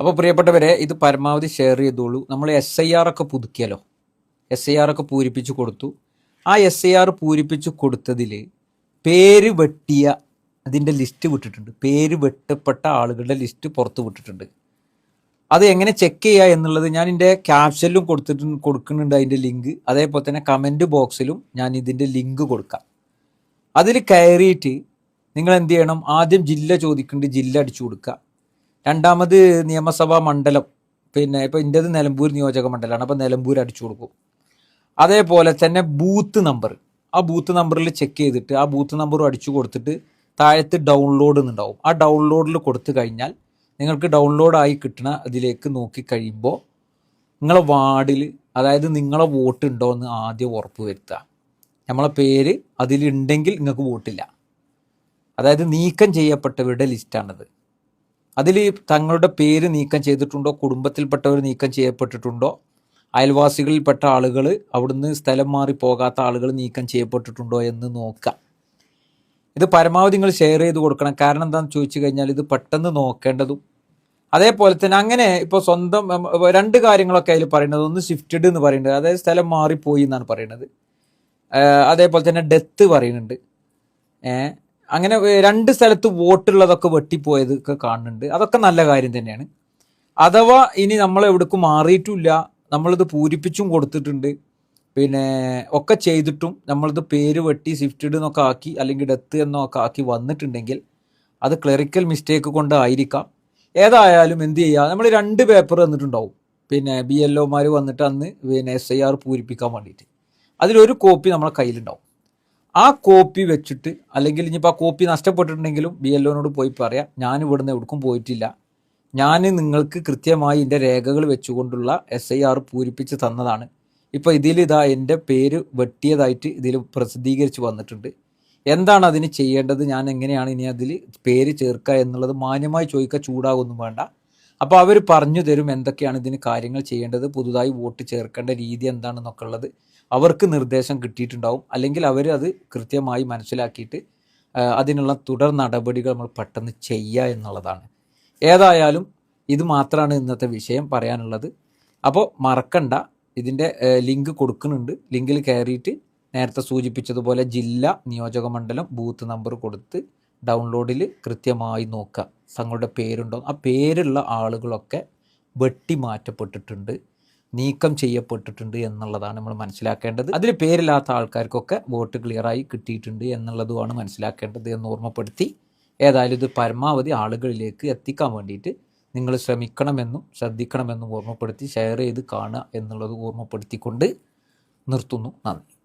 അപ്പോൾ പ്രിയപ്പെട്ടവരെ ഇത് പരമാവധി ഷെയർ ചെയ്തോളൂ. നമ്മൾ എസ് ഐ ആർ ഒക്കെ പുതുക്കിയല്ലോ എസ് ഐ ആർ ഒക്കെ പൂരിപ്പിച്ച് കൊടുത്തു. ആ എസ് ഐ ആർ പൂരിപ്പിച്ച് കൊടുത്തതിൽ പേര് വെട്ടിയ അതിന്റെ ലിസ്റ്റ് വിട്ടിട്ടുണ്ട്. പേര് വെട്ടപ്പെട്ട ആളുകളുടെ ലിസ്റ്റ് പുറത്ത് വിട്ടിട്ടുണ്ട്. അത് എങ്ങനെ ചെക്ക് ചെയ്യുക എന്നുള്ളത് ഞാൻ എന്റെ ക്യാപ്ഷനിലും കൊടുത്തിട്ട് കൊടുക്കുന്നുണ്ട് അതിന്റെ ലിങ്ക് അതേപോലെ തന്നെ കമന്റ് ബോക്സിലും ഞാൻ ഇതിന്റെ ലിങ്ക് കൊടുക്കാം. അതിൽ കയറിയിട്ട് നിങ്ങൾ എന്ത് ചെയ്യണം? ആദ്യം ജില്ല ചോദിക്കേണ്ടി ജില്ല അടിച്ചു കൊടുക്കുക. രണ്ടാമത് നിയമസഭാ മണ്ഡലം. പിന്നെ ഇപ്പോൾ എന്റേത് നിലമ്പൂർ നിയോജക മണ്ഡലമാണ്. അപ്പോൾ നിലമ്പൂർ അടിച്ചു കൊടുക്കും. അതേപോലെ തന്നെ ബൂത്ത് നമ്പർ. ആ ബൂത്ത് നമ്പറിൽ ചെക്ക് ചെയ്തിട്ട് ആ ബൂത്ത് നമ്പറും അടിച്ചു കൊടുത്തിട്ട് താഴത്ത് ഡൗൺലോഡ് എന്നുണ്ടാവും. ആ ഡൗൺലോഡിൽ കൊടുത്തു കഴിഞ്ഞാൽ നിങ്ങൾക്ക് ഡൗൺലോഡായി കിട്ടണ അതിലേക്ക് നോക്കി കഴിയുമ്പോൾ നിങ്ങളെ വാർഡിൽ അതായത് നിങ്ങളെ വോട്ട് ഉണ്ടോ എന്ന് ആദ്യം ഉറപ്പ് വരുത്തുക. നമ്മളെ പേര് അതിലുണ്ടെങ്കിൽ നിങ്ങൾക്ക് വോട്ടില്ല. അതായത് നീക്കം ചെയ്യപ്പെട്ടവരുടെ ലിസ്റ്റാണത് അതിൽ തങ്ങളുടെ പേര് നീക്കം ചെയ്തിട്ടുണ്ടോ? കുടുംബത്തിൽപ്പെട്ടവർ നീക്കം ചെയ്യപ്പെട്ടിട്ടുണ്ടോ? അയൽവാസികളിൽപ്പെട്ട ആളുകൾ അവിടുന്ന് സ്ഥലം മാറി പോകാത്ത ആളുകൾ നീക്കം ചെയ്യപ്പെട്ടിട്ടുണ്ടോ എന്ന് നോക്കുക ഇത് പരമാവധി നിങ്ങൾ ഷെയർ ചെയ്ത് കൊടുക്കണം. കാരണം എന്താണെന്ന് ചോദിച്ചു കഴിഞ്ഞാൽ ഇത് പെട്ടെന്ന് നോക്കേണ്ടതും അതേപോലെ തന്നെ അങ്ങനെ ഇപ്പോൾ സ്വന്തം രണ്ട് കാര്യങ്ങളൊക്കെ അതിൽ പറയുന്നത്. ഒന്ന് ഷിഫ്റ്റഡ് എന്ന് പറയുന്നത്. അതായത് സ്ഥലം മാറിപ്പോയി എന്നാണ് പറയുന്നത്. അതേപോലെ തന്നെ ഡെത്ത് പറയുന്നുണ്ട്. അങ്ങനെ രണ്ട് സ്ഥലത്ത് വോട്ടുള്ളതൊക്കെ വെട്ടിപ്പോയത് ഒക്കെ കാണുന്നുണ്ട്. അതൊക്കെ നല്ല കാര്യം തന്നെയാണ്. അഥവാ ഇനി നമ്മൾ എവിടേക്കും മാറിയിട്ടില്ല നമ്മളിത് പൂരിപ്പിച്ചും കൊടുത്തിട്ടുണ്ട് പിന്നെ ഒക്കെ ചെയ്തിട്ടും നമ്മളിത് പേര് വെട്ടി സിഫ്റ്റഡ് എന്നൊക്കെ ആക്കി അല്ലെങ്കിൽ ഡെത്ത് എന്നൊക്കെ ആക്കി വന്നിട്ടുണ്ടെങ്കിൽ അത് ക്ലറിക്കൽ മിസ്റ്റേക്ക് കൊണ്ടായിരിക്കാം ഏതായാലും എന്ത് ചെയ്യുക നമ്മൾ രണ്ട് പേപ്പർ തന്നിട്ടുണ്ടാവും. പിന്നെ ബി എൽ ഒമാർ വന്നിട്ട് അന്ന് പിന്നെ എസ് ഐ ആർ പൂരിപ്പിക്കാൻ വേണ്ടിയിട്ട്. അതിലൊരു കോപ്പി നമ്മളെ കയ്യിലുണ്ടാവും. ആ കോപ്പി വെച്ചിട്ട് അല്ലെങ്കിൽ ഇനിയിപ്പോൾ ആ കോപ്പി നഷ്ടപ്പെട്ടിട്ടുണ്ടെങ്കിലും ബി എൽ ഒനോട് പോയി പറയാം ഞാൻ ഇവിടുന്ന് എവിടേക്കും പോയിട്ടില്ല. ഞാൻ നിങ്ങൾക്ക് കൃത്യമായി എന്റെ രേഖകൾ വെച്ചുകൊണ്ടുള്ള എസ് ഐ ആർ പൂരിപ്പിച്ച് തന്നതാണ്. ഇപ്പോൾ ഇതിൽ ഇതാ എന്റെ പേര് വെട്ടിയതായിട്ട് ഇതിൽ പ്രസിദ്ധീകരിച്ച് വന്നിട്ടുണ്ട്. എന്താണ് അതിന് ചെയ്യേണ്ടത്? ഞാൻ എങ്ങനെയാണ് ഇനി അതിൽ പേര് ചേർക്കുക എന്നുള്ളത് മാന്യമായി ചോദിക്കുക ചൂടാകൊന്നും വേണ്ട. അപ്പോൾ അവർ പറഞ്ഞു തരും എന്തൊക്കെയാണ് ഇതിന് കാര്യങ്ങൾ ചെയ്യേണ്ടത് പുതുതായി വോട്ട് ചേർക്കേണ്ട രീതി എന്താണെന്നൊക്കെ ഉള്ളത്. അവർക്ക് നിർദ്ദേശം കിട്ടിയിട്ടുണ്ടാവും. അല്ലെങ്കിൽ അവർ അത് കൃത്യമായി മനസ്സിലാക്കിയിട്ട് അതിനുള്ള തുടർ നടപടികൾ നമ്മൾ പെട്ടെന്ന് ചെയ്യുക എന്നുള്ളതാണ്. ഏതായാലും ഇത് മാത്രമാണ് ഇന്നത്തെ വിഷയം പറയാനുള്ളത്. അപ്പോൾ മറക്കണ്ട. ഇതിന്റെ ലിങ്ക് കൊടുക്കുന്നുണ്ട്. ലിങ്കിൽ കയറിയിട്ട് നേരത്തെ സൂചിപ്പിച്ചതുപോലെ ജില്ല നിയോജക മണ്ഡലം ബൂത്ത് നമ്പർ കൊടുത്ത് ഡൗൺലോഡിൽ കൃത്യമായി നോക്കുക തങ്ങളുടെ പേരുണ്ടോ? ആ പേരുള്ള ആളുകളൊക്കെ വെട്ടി മാറ്റപ്പെട്ടിട്ടുണ്ട് നീക്കം ചെയ്യപ്പെട്ടിട്ടുണ്ട് എന്നുള്ളതാണ് നമ്മൾ മനസ്സിലാക്കേണ്ടത്. അതിൽ പേരില്ലാത്ത ആൾക്കാർക്കൊക്കെ വോട്ട് ക്ലിയറായി കിട്ടിയിട്ടുണ്ട് എന്നുള്ളതുമാണ് മനസ്സിലാക്കേണ്ടത് എന്ന് ഓർമ്മപ്പെടുത്തി ഏതായാലും ഇത് പരമാവധി ആളുകളിലേക്ക് എത്തിക്കാൻ വേണ്ടിയിട്ട് നിങ്ങൾ ശ്രമിക്കണമെന്നും ശ്രദ്ധിക്കണമെന്നും ഓർമ്മപ്പെടുത്തി ഷെയർ ചെയ്ത് കാണുക എന്നുള്ളത് ഓർമ്മപ്പെടുത്തിക്കൊണ്ട് നിർത്തുന്നു. നന്ദി.